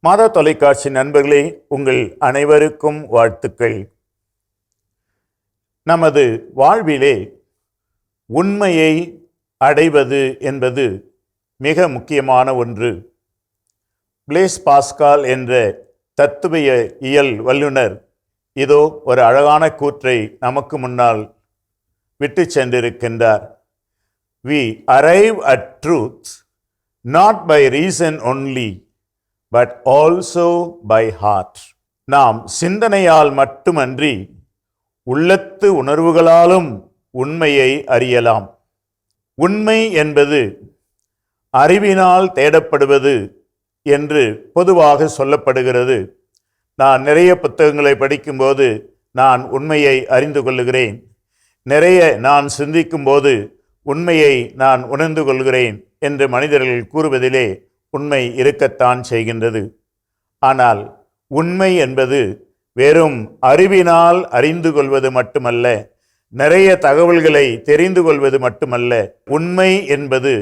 மாதா தொலைக்காட்சி நண்பர்களே உங்கள் அனைவருக்கும் வாழ்த்துக்கள். நமது வாழ்விலே உண்மையை அடைவது என்பது மிக முக்கியமான ஒன்று. பிளேஸ் பாஸ்கால் என்ற தத்துவிய இயல் வல்லுனர் இதோ ஒரு அழகான கூற்றை நமக்கு முன்னால் விட்டு சென்றிருக்கின்றார். We arrive at truth not by reason only but also by heart நாம் சிந்தனையால் மட்டுமன்றி உள்ளத்து உணர்வுகளாலும் உண்மையை அறியலாம். உண்மை என்பது அறிவினால் தேடப்படுவது என்று பொதுவாக சொல்லப்படுகிறது. நான் நிறைய புத்தகங்களை படிக்கும்போது நான் உண்மையை அறிந்து கொள்ளுகிறேன் நிறைய நான் சிந்திக்கும்போது உண்மையை நான் உணர்ந்து கொள்கிறேன் என்று மனிதர்கள் கூறுவதிலே உண்மை இருக்கத்தான் செய்கின்றது. ஆனால் உண்மை என்பது வெறும் அறிவினால் அறிந்து கொள்வது மட்டுமல்ல நிறைய தகவல்களை தெரிந்து கொள்வது மட்டுமல்ல உண்மை என்பது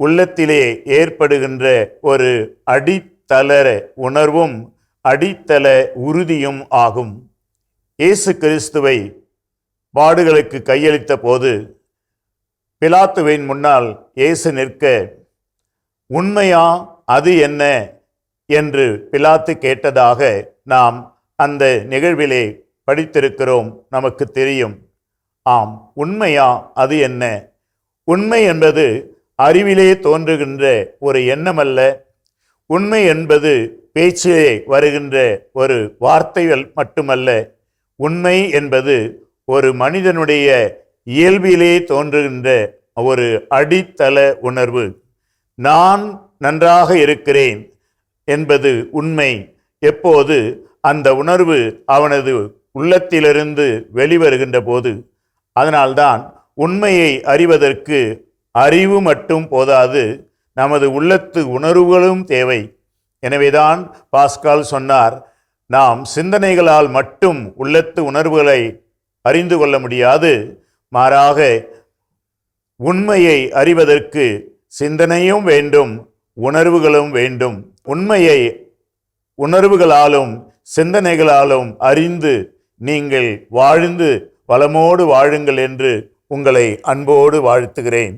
உள்ளத்திலே ஏற்படுகின்ற ஒரு அடித்தள உணர்வும் அடித்தள உறுதியும் ஆகும். இயேசு கிறிஸ்துவை பாடுகளுக்கு கையளித்த போது பிலாத்துவின் முன்னால் இயேசு நிற்க உண்மையா? அது என்ன? என்று பிலாத்து கேட்டதாக நாம் அந்த நிகழ்விலே படித்திருக்கிறோம் நமக்கு தெரியும். ஆம் உண்மையா? அது என்ன? உண்மை என்பது அறிவிலே தோன்றுகின்ற ஒரு எண்ணமல்ல. உண்மை என்பது பேச்சிலே வருகின்ற ஒரு வார்த்தைகள் மட்டுமல்ல. உண்மை என்பது ஒரு மனிதனுடைய இயல்பிலே தோன்றுகின்ற ஒரு அடித்தள உணர்வு. நான் நன்றாக இருக்கிறேன் என்பது உண்மை. எப்போது? அந்த உணர்வு அவனது உள்ளத்திலிருந்து வெளிவருகின்ற போது. அதனால்தான் உண்மையை அறிவதற்கு அறிவு மட்டும் போதாது நமது உள்ளத்து உணர்வுகளும் தேவை. எனவேதான் பாஸ்கால் சொன்னார் நாம் சிந்தனைகளால் மட்டும் உள்ளத்து உணர்வுகளை அறிந்து கொள்ள முடியாது. மாறாக உண்மையை அறிவதற்கு சிந்தனையும் வேண்டும் உணர்வுகளும் வேண்டும். உண்மையை உணர்வுகளாலும் சிந்தனைகளாலும் அறிந்து நீங்கள் வாழ்ந்து வளமோடு வாழுங்கள் என்று உங்களை அன்போடு வாழ்த்துகிறேன்.